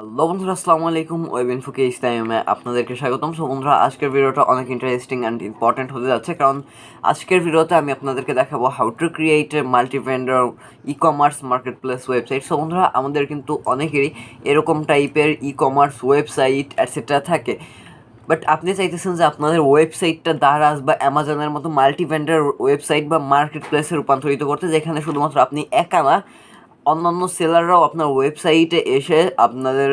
Hello বন্ধুরা, আসসালামু আলাইকুম, ওয়েব ইনফোকে ইসলামে আপনাদেরকে স্বাগতম। সো বন্ধুরা, আজকের ভিডিওটা অনেক ইন্টারেস্টিং অ্যান্ড ইম্পর্টেন্ট হতে যাচ্ছে, কারণ আজকের ভিডিওতে আমি আপনাদেরকে দেখাবো how to create a multi vendor e commerce marketplace website so বন্ধুরা, আমাদের কিন্তু অনেকেরই এরকম টাইপের e commerce website et cetera থাকে। বাট আপনি চাইতেছেন যে আপনাদের ওয়েবসাইটটা দারাজ বা অ্যামাজনের মতো মাল্টি ভেন্ডার ওয়েবসাইট বা মার্কেট প্লেসে রূপান্তরিত করতে, যেখানে শুধুমাত্র আপনি একা না অন্যান্য সেলাররাও আপনার ওয়েবসাইটে এসে আপনাদের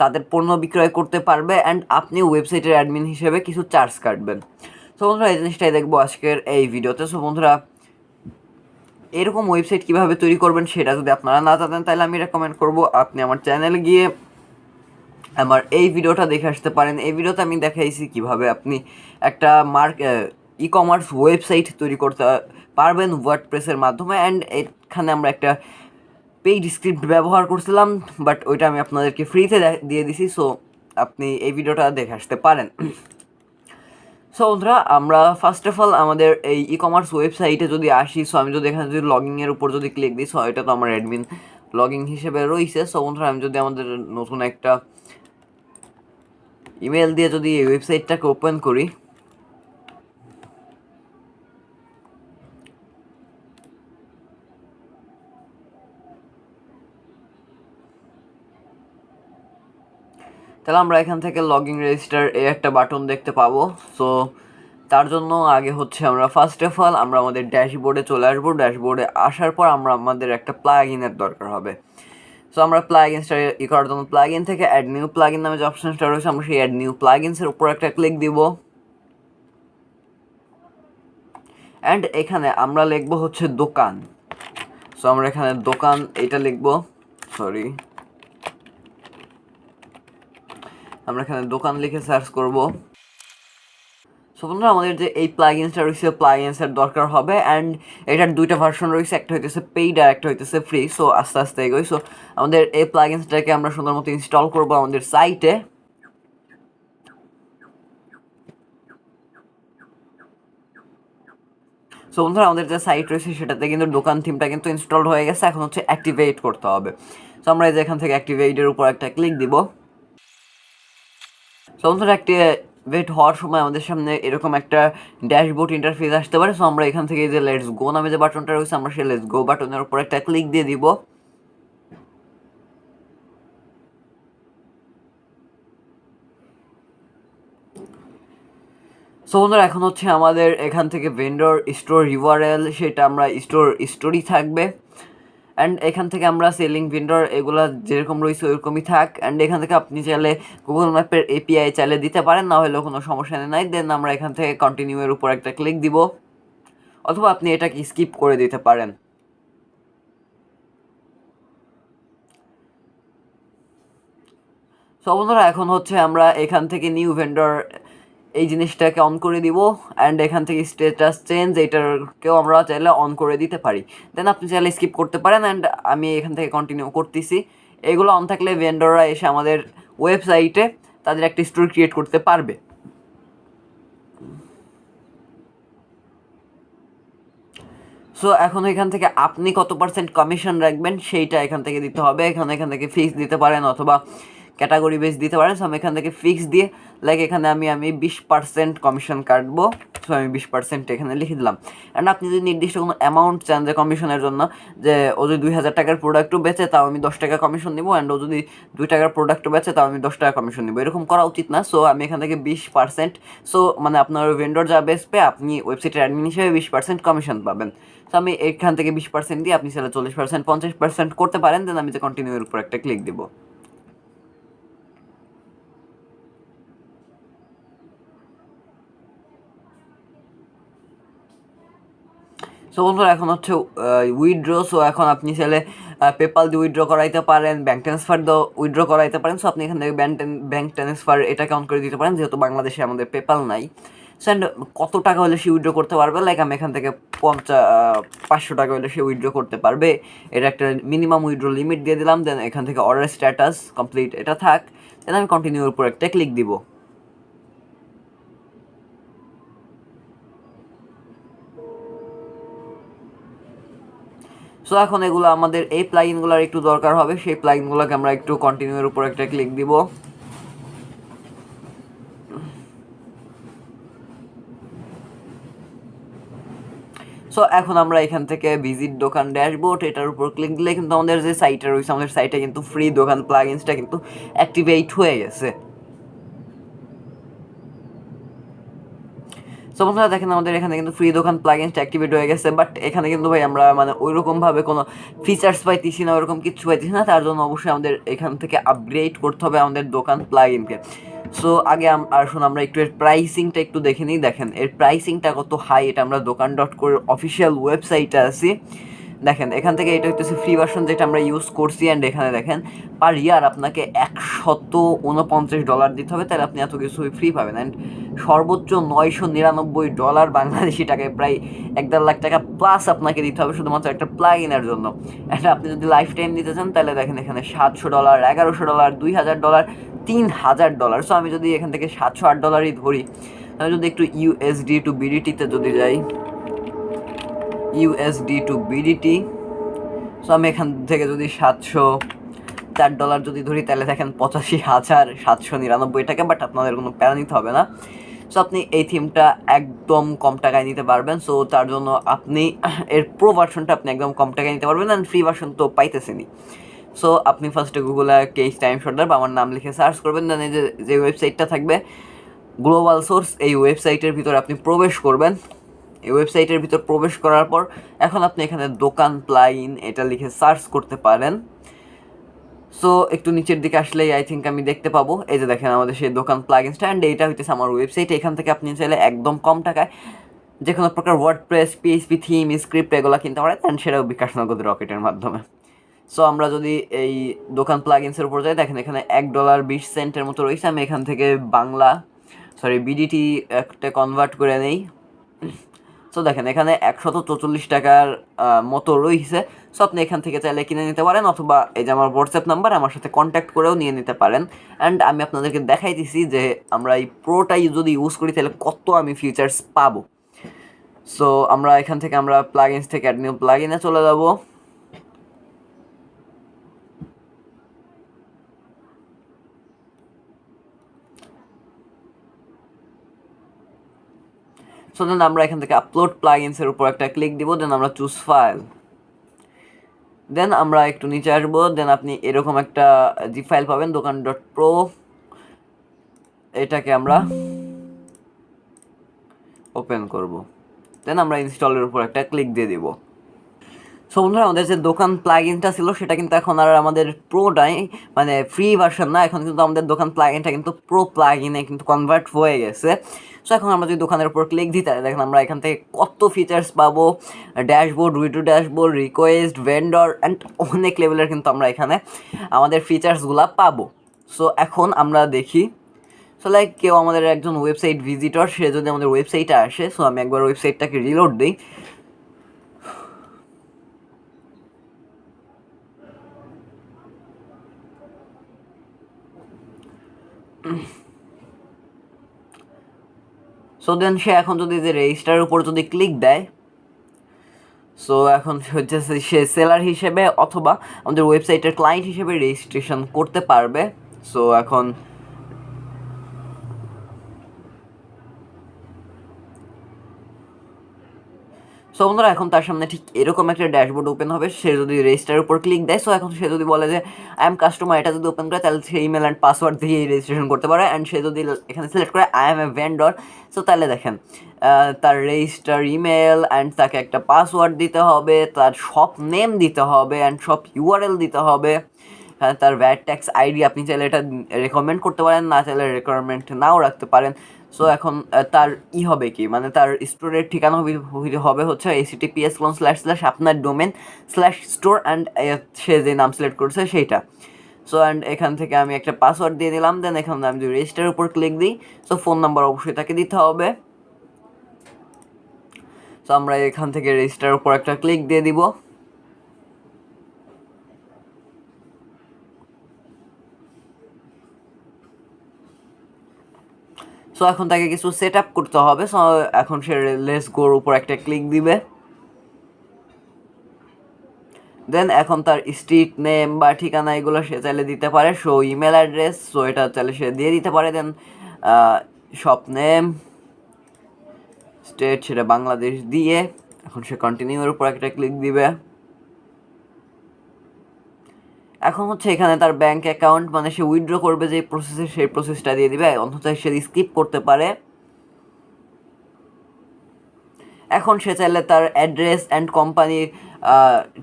তাদের পণ্য বিক্রয় করতে পারবে অ্যান্ড আপনি ওয়েবসাইটের অ্যাডমিন হিসেবে কিছু চার্জ কাটবেন। সো বন্ধুরা, এই জিনিসটাই দেখব আজকের এই ভিডিওতে। সো বন্ধুরা, এরকম ওয়েবসাইট কীভাবে তৈরি করবেন সেটা যদি আপনারা না জানেন, তাহলে আমি রেকমেন্ড করব আপনি আমার চ্যানেলে গিয়ে আমার এই ভিডিওটা দেখে আসতে পারেন। এই ভিডিওতে আমি দেখাইছি কীভাবে আপনি একটা মার্ক ই কমার্স ওয়েবসাইট তৈরি করতে পারবেন ওয়ার্ডপ্রেসের মাধ্যমে। অ্যান্ড এখানে আমরা একটা পেইড স্ক্রিপ্ট ব্যবহার করছিলাম বাট ওইটা আমি আপনাদেরকে ফ্রিতে দিয়ে দিছি সো আপনি এই ভিডিওটা দেখে আসতে পারেন। সো বন্ধুরা, আমরা ফার্স্ট অফ অল আমাদের এই ই কমার্স ওয়েবসাইটে যদি আসি সো আমি যদি এখানে যদি লগিংয়ের উপর যদি ক্লিক দিই সো এটা তো আমার অ্যাডমিন লগিং হিসেবে রয়েছে সো বন্ধুরা, আমি যদি আমাদের নতুন একটা ইমেল দিয়ে যদি এই ওয়েবসাইটটাকে ওপেন করি তাহলে আমরা এখান থেকে লগইন রেজিস্টার এই একটা বাটন দেখতে পাবো। সো তার জন্য আগে হচ্ছে আমরা ফার্স্ট অফ অল আমরা আমাদের ড্যাশবোর্ডে চলে আসব। ড্যাশবোর্ডে আসার পর আমরা আমাদের একটা প্লাগ ইনের দরকার হবে। সো আমরা প্লাগ ইনসটা ই করার জন্য প্লাগ ইন থেকে অ্যাড নিউ প্লাগ ইন নামে যে অপশনটা রয়েছে আমরা সেই অ্যাড নিউ প্লাগ ইনসের উপর একটা ক্লিক দিব। অ্যান্ড এখানে আমরা লিখব হচ্ছে দোকান। সো আমরা এখানে দোকান, এটা লিখব। সরি আমরা এখানে দোকান লিখে সার্চ করব। সো বন্ধুরা, আমাদের যে এই প্লাগিনসটা রয়েছে প্লাগিনসের দরকার হবে অ্যান্ড এটার দুইটা ভার্সন রয়েছে, একটা হইতেছে পেইড আর একটা হইতেছে ফ্রি সো আস্তে আস্তে এগোই। সো আমাদের এই প্লাগিনসটাকে আমরা সুন্দর মতো ইনস্টল করব আমাদের সাইটে সো বন্ধুরা, আমাদের যে সাইট রয়েছে, সেটাতে কিন্তু দোকান থিমটা কিন্তু ইনস্টল হয়ে গেছে, এখন হচ্ছে অ্যাক্টিভেট করতে হবে। সো আমরা এই যে এখান থেকে অ্যাক্টিভেটের উপর একটা ক্লিক দিব। সো বন্ধুরা একটি ওয়েট হওয়ার সময় আমাদের সামনে এরকম একটা ড্যাশবোর্ড ইন্টারফেস আসতে পারে। সো আমরা এখান থেকে যে লেটস গো নামে যে বাটনটা রয়েছে, আমরা সেই লেটস গো বাটনের উপর একটা ক্লিক দিয়ে দিব। সো বন্ধুরা, এখন হচ্ছে আমাদের এখান থেকে ভেন্ডর স্টোর ইউআরএল সেটা আমরা স্টোর স্টোরি থাকবে। অ্যান্ড এখান থেকে আমরা সেলিং ভেন্ডর এগুলা যেরকম রয়েছে ওইরকমই থাক। অ্যান্ড এখান থেকে আপনি চাইলে গুগল ম্যাপের এপিআই চাইলে দিতে পারেন, না হলেও কোনো সমস্যা নেই। দেন আমরা এখান থেকে কন্টিনিউ এর উপর একটা ক্লিক দিব। অথবা আপনি এটাকে স্কিপ করে দিতে পারেন। সো বন্ধুরা, এখন হচ্ছে আমরা এখান থেকে নিউ ভেন্ডর এই জিনিসটাকে অন করে দিব অ্যান্ড এখান থেকে স্টেটাস চেঞ্জ এটারকেও আমরা চাইলে অন করে দিতে পারি। দেন আপনি চাইলে স্কিপ করতে পারেন অ্যান্ড আমি এখান থেকে কন্টিনিউ করতেছি। এগুলো অন থাকলে ভেন্ডররা এসে আমাদের ওয়েবসাইটে তাদের একটা স্টোর ক্রিয়েট করতে পারবে। সো এখন এখান থেকে আপনি কত পার্সেন্ট কমিশন রাখবেন সেইটা এখান থেকে দিতে হবে। এখানে এখান থেকে ফিক্স দিতে পারেন অথবা ক্যাটাগরি বেস দিতে পারেন। সো আমি এখান থেকে ফিক্স দিয়ে লাইক এখানে আমি আমি বিশ পার্সেন্ট কমিশন কাটবো। সো আমি বিশ পার্সেন্ট এখানে লিখে দিলাম। অ্যান্ড আপনি যদি নির্দিষ্ট কোনো অ্যামাউন্ট চান যে কমিশনের জন্য, যে ও যদি দুই হাজার টাকার প্রোডাক্টও বেচে, তাও আমি দশ টাকা কমিশন নিবো। অ্যান্ড ও যদি দুই টাকার প্রোডাক্টও বেচে, তাও আমি দশ টাকা কমিশন নিবো। এরকম করা উচিত না। সো আমি এখান থেকে বিশ পার্সেন্ট সো মানে আপনার ভেন্ডর যা বেচবে, আপনি ওয়েবসাইটের অ্যাডমিন হিসেবে বিশ পার্সেন্ট কমিশন পাবেন। তো আমি এখান থেকে বিশ পার্সেন্ট দিয়ে, আপনি চাইলে চল্লিশ পার্সেন্ট পঞ্চাশ পার্সেন্ট করতে পারেন। দেন আমি যে কন্টিনিউ এর উপর একটা ক্লিক দিব। সো বন্ধুরা, এখন হচ্ছে উইথড্র সো এখন আপনি চাইলে পেপাল দিয়ে উইথড্র করাইতে পারেন ব্যাঙ্ক ট্রান্সফার দিয়ে উইথড্র করাইতে পারেন সো আপনি এখান থেকে ব্যাঙ্ক ব্যাঙ্ক ট্রান্সফার এটা অন করে দিতে পারেন, যেহেতু বাংলাদেশে আমাদের পেপাল নাই। অ্যান্ড কত টাকা হলে সে উইথড্র করতে পারবে? লাইক আমি এখান থেকে পঞ্চা পাঁচশো টাকা হলে সে উইথড্র করতে পারবে। এটা একটা মিনিমাম উইথড্র লিমিট দিয়ে দিলাম দেন এখান থেকে অর্ডার স্ট্যাটাস কমপ্লিট এটা থাক। দেন আমি কন্টিনিউর উপর একটা ক্লিক দিব। সো এখন এগুলো আমাদের, এই প্লাগইনগুলোর একটু দরকার হবে, সেই প্লাগইনগুলোকে আমরা একটু কন্টিনিউয়ের উপর একটা ক্লিক দিব। সো এখন আমরা এখান থেকে ভিজিট দোকান ড্যাশবোর্ড এটার উপর ক্লিক দিলে কিন্তু আমাদের যে সাইটটা রয়েছে, আমাদের সাইটে কিন্তু ফ্রি দোকান প্লাগইনসটা কিন্তু অ্যাক্টিভেট হয়ে গেছে। সো বন্ধুরা দেখেন আমাদের এখানে কিন্তু ফ্রি দোকান প্লাগিনসটা অ্যাক্টিভেট হয়ে গেছে বাট এখানে কিন্তু ভাই আমরা মানে ওইরকমভাবে কোনো ফিচার্স পাইতেছি না ওরকম কিছু পাইতেছি না, তার জন্য অবশ্যই আমাদের এখান থেকে আপগ্রেড করতে হবে আমাদের দোকান প্লাগিনকে সো আগে আসুন আমরা একটু এর প্রাইসিংটা একটু দেখে নিই। দেখেন, এর প্রাইসিংটা কত হাই এটা আমরা দোকান ডট কোর অফিসিয়াল ওয়েবসাইটে আছি। দেখেন, এখান থেকে এটা হচ্ছে ফ্রি ভার্সন যেটা আমরা ইউজ করছি অ্যান্ড এখানে দেখেন পার ইয়ার আপনাকে একশত উনপঞ্চাশ ডলার দিতে হবে, তাহলে আপনি এত কিছু ফ্রি পাবেন অ্যান্ড সর্বোচ্চ নয়শো নিরানব্বই ডলার বাংলাদেশি টাকায় প্রায় এক দেড় লাখ টাকা প্লাস আপনাকে দিতে হবে শুধুমাত্র একটা প্লাগ ইনের জন্য। অ্যান্ড আপনি যদি লাইফ টাইম দিতে চান, তাহলে দেখেন এখানে সাতশো ডলার এগারোশো ডলার দুই হাজার ডলার তিন হাজার ডলার সো আমি যদি এখান থেকে সাতশো আট ডলারই ধরি আমি যদি একটু ইউএসডি টু বিডিটিতে যদি যাই ইউএসডি টু বিডিটি সো আমি এখান থেকে যদি সাতশো চার ডলার যদি ধরি, তাহলে দেখেন পঁচাশি হাজার সাতশো নিরানব্বই টাকা বাট আপনাদের কোনো প্যারা নিতে হবে না। সো আপনি এই থিমটা একদম কম টাকায় নিতে পারবেন। সো তার জন্য আপনি এর প্রো ভার্সনটা আপনি একদম কম টাকায় নিতে পারবেন অ্যান্ড ফ্রি ভার্সন তো পাইতেছেনই। সো আপনি ফার্স্টে গুগলে কেস টাইম শর্টার বা আমার নাম লিখে সার্চ করবেন দেন এই যে যে ওয়েবসাইটটা থাকবে গ্লোবাল সোর্স এই ওয়েবসাইটের ভিতরে আপনি প্রবেশ করবেন। এই ওয়েবসাইটের ভিতর প্রবেশ করার পর এখন আপনি এখানে দোকান প্লাইন এটা লিখে সার্চ করতে পারেন। সো একটু নিচের দিকে আসলেই আই থিঙ্ক আমি দেখতে পাবো। এই যে দেখেন আমাদের সেই দোকান প্লাগ স্ট্যান্ড এইটা হইতেছে আমার ওয়েবসাইট এখান থেকে আপনি চাইলে একদম কম টাকায় যে কোনো প্রকার WordPress PHP theme script এগুলো কিনতে পারেন অ্যান্ড সেটাও বিকাশ নগদ রকেটের মাধ্যমে। সো আমরা যদি এই দোকান প্লাগিনসের উপর যাই, দেখেন এখানে এক ডলার বিশ সেন্টের মতো রয়েছে। আমি এখান থেকে বাংলা সরি বিডিটি একটা কনভার্ট করে নেই। সো দেখেন, এখানে একশত চৌচল্লিশ টাকার মতো রয়েছে সো আপনি এখান থেকে চাইলে কিনে নিতে পারেন অথবা এই যে আমার হোয়াটসঅ্যাপ নাম্বার আমার সাথে কন্ট্যাক্ট করেও নিয়ে নিতে পারেন। অ্যান্ড আমি আপনাদেরকে দেখাই দিছি যে আমরা এই প্রোটাই যদি ইউজ করি, তাহলে কত আমি ফিউচার্স পাবো। সো আমরা এখান থেকে আমরা প্লাগিনস থেকে অ্যাডমিউ প্লাগিনে চলে যাব। সো দেন আমরা এখান থেকে আপলোড প্লাগিনসের উপর একটা ক্লিক দিব দেন আমরা চুজ ফাইল দেন আমরা একটু নিচে আসব দেন আপনি এরকম একটা জি ফাইল পাবেন দোকান ডট প্রো এটাকে আমরা ওপেন করব। দেন আমরা ইনস্টলের উপর একটা ক্লিক দিয়ে দিব। সো বন্ধুরা, আমাদের যে দোকান প্লাগইনটা ছিল, সেটা কিন্তু এখন আর আমাদের প্রোটাই মানে ফ্রি ভার্সন না, এখন কিন্তু আমাদের দোকান প্লাগইনটা কিন্তু প্রো প্লাগইনে কিন্তু কনভার্ট হয়ে গেছে। সো এখন আমরা যদি দোকানের উপর ক্লিক দিই, তাহলে দেখেন আমরা এখান থেকে কত ফিচার্স পাবো। ড্যাশবোর্ড উইডো ড্যাশবোর্ড রিকোয়েস্ট ভেন্ডর অ্যান্ড অনেক লেভেলের কিন্তু আমরা এখানে আমাদের ফিচার্সগুলো পাবো। সো এখন আমরা দেখি। সো লাইক কেউ আমাদের একজন ওয়েবসাইট ভিজিটর সে যদি আমাদের ওয়েবসাইটে আসে সো আমি একবার ওয়েবসাইটটাকে রিলোড দিই। সো দেন সে এখন যদি যে রেজিস্টারের উপর যদি ক্লিক দেয় সো এখন হচ্ছে সে সেলার হিসেবে অথবা আমাদের ওয়েবসাইটের ক্লায়েন্ট হিসেবে রেজিস্ট্রেশন করতে পারবে। সো এখন সো বন্ধুরা, এখন তার সামনে ঠিক এরকম একটা ড্যাশবোর্ড ওপেন হবে। সে যদি রেজিস্টারের উপর ক্লিক দেয় সো এখন সে যদি বলে যে আই এম কাস্টমার এটা যদি ওপেন করে, তাহলে সে ইমেল অ্যান্ড পাসওয়ার্ড দিয়ে রেজিস্ট্রেশন করতে পারে। অ্যান্ড সে যদি এখানে সিলেক্ট করে I am a vendor so তাহলে দেখেন তার রেজিস্টার ইমেল অ্যান্ড তাকে একটা পাসওয়ার্ড দিতে হবে, তার শপ নেম দিতে হবে অ্যান্ড শপ ইউআরএল দিতে হবে। হ্যাঁ তার ভ্যাট ট্যাক্স আইডি আপনি চাইলে এটা রেকমেন্ড করতে পারেন, না চাইলে রেকমেন্ড নাও রাখতে পারেন। সো এখন তার ই হবে কি? মানে তার স্টোরের ঠিকানা হবে হচ্ছে এসিটিপিএস কোন স্ল্যাশ স্ল্যাশ আপনার ডোমেন স্ল্যাশ স্টোর অ্যান্ড সে যে নাম সিলেক্ট করছে সেইটা। সো অ্যান্ড এখান থেকে আমি একটা পাসওয়ার্ড দিয়ে দিলাম দেন এখান আমি যদি রেজিস্টারের উপর ক্লিক দিই সো ফোন নাম্বার অবশ্যই তাকে দিতে হবে। সো আমরা এখান থেকে রেজিস্টারের উপর একটা ক্লিক দিয়ে দিব। সো এখন তাকে কিছু সেট আপ করতে হবে সো এখন সে লেস গোর উপর একটা ক্লিক দিবে। দেন এখন তার স্ট্রিট নেম বা ঠিকানা এগুলো সে চাইলে দিতে পারে সো ইমেল অ্যাড্রেস সো এটা চাইলে সে দিয়ে দিতে পারে। দেন শপ নেম স্টেট সেটা বাংলাদেশ দিয়ে, এখন সে কন্টিনিউর উপর একটা ক্লিক দিবে। এখন হচ্ছে এখানে তার ব্যাংক অ্যাকাউন্ট মানে সে উইথড্র করবে যে প্রসেসে সেই প্রসেসটা দিয়ে দিবে, অন্তত সে স্কিপ করতে পারে। এখন সে চাইলে তার অ্যাড্রেস অ্যান্ড কোম্পানির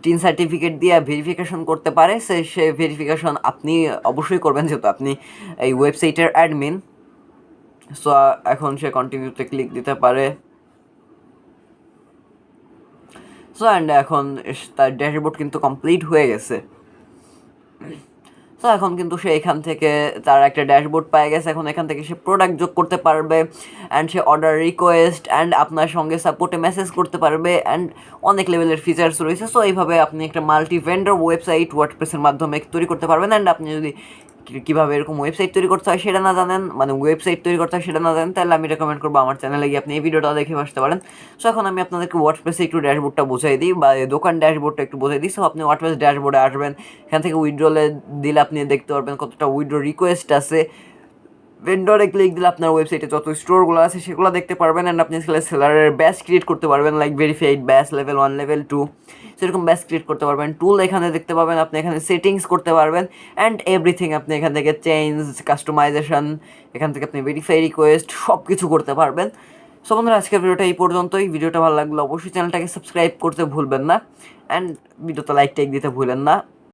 টিন সার্টিফিকেট দিয়ে ভেরিফিকেশন করতে পারে। সে সে ভেরিফিকেশন আপনি অবশ্যই করবেন, যেহেতু আপনি এই ওয়েবসাইটের অ্যাডমিন সো এখন সে কন্টিনিউতে ক্লিক দিতে পারে। সো অ্যান্ড এখন তার ড্যাশবোর্ড কিন্তু কমপ্লিট হয়ে গেছে। তো এখন কিন্তু সে এখান থেকে তার একটা ড্যাশবোর্ড পায় গেছে। এখন এখান থেকে সে প্রোডাক্ট যোগ করতে পারবে অ্যান্ড সে অর্ডার রিকোয়েস্ট অ্যান্ড আপনার সঙ্গে সাপোর্টে মেসেজ করতে পারবে অ্যান্ড অনেক লেভেলের ফিচার্স রয়েছে। সো এইভাবে আপনি একটা মাল্টি ভেন্ডার ওয়েবসাইট ওয়ার্ডপ্রেসের মাধ্যমে তৈরি করতে পারবেন অ্যান্ড আপনি যদি কীভাবে এরকম ওয়েবসাইট তৈরি করতে হয় সেটা না জানেন মানে ওয়েবসাইট তৈরি করতে হয় সেটা না জানেন, তাহলে আমি রেকমেন্ড করব আমার চ্যানেলে গিয়ে আপনি এই ভিডিওটা দেখে আসতে পারেন। সো এখন আমি আপনাদেরকে ওয়ার্ডপ্রেসে একটু ড্যাশবোর্ডটা বুঝাই দিই, বা দোকান ড্যাশবোর্ডটা একটু বুঝাই দিই। সো আপনি ওয়ার্ডপ্রেস ড্যাশবোর্ডে আসবেন, এখান থেকে উইড্রোলে দিলে আপনি দেখতে পারবেন কতটা উইড্রো রিকোয়েস্ট আছে। ভেন্ডরে ক্লিক দিলে আপনার ওয়েবসাইটে যত স্টোরগুলো আছে, সেগুলো দেখতে পারবেন অ্যান্ড আপনি সেখানে সেলারের ব্যাচ ক্রিয়েট করতে পারবেন like verified badge level one level two সেরকম ব্যাচ ক্রিয়েট করতে পারবেন। টুল এখানে দেখতে পাবেন, আপনি এখানে সেটিংস করতে পারবেন অ্যান্ড এভরিথিং আপনি এখান থেকে চেঞ্জ কাস্টমাইজেশন এখান থেকে আপনি ভেরিফাই রিকোয়েস্ট সব কিছু করতে পারবেন। সো বন্ধুরা, আজকের ভিডিওটা এই পর্যন্তই। ভিডিওটা ভালো লাগলে অবশ্যই চ্যানেলটাকে সাবস্ক্রাইব করতে ভুলবেন না অ্যান্ড ভিডিওতে লাইক টাইক দিতে ভুলেন না।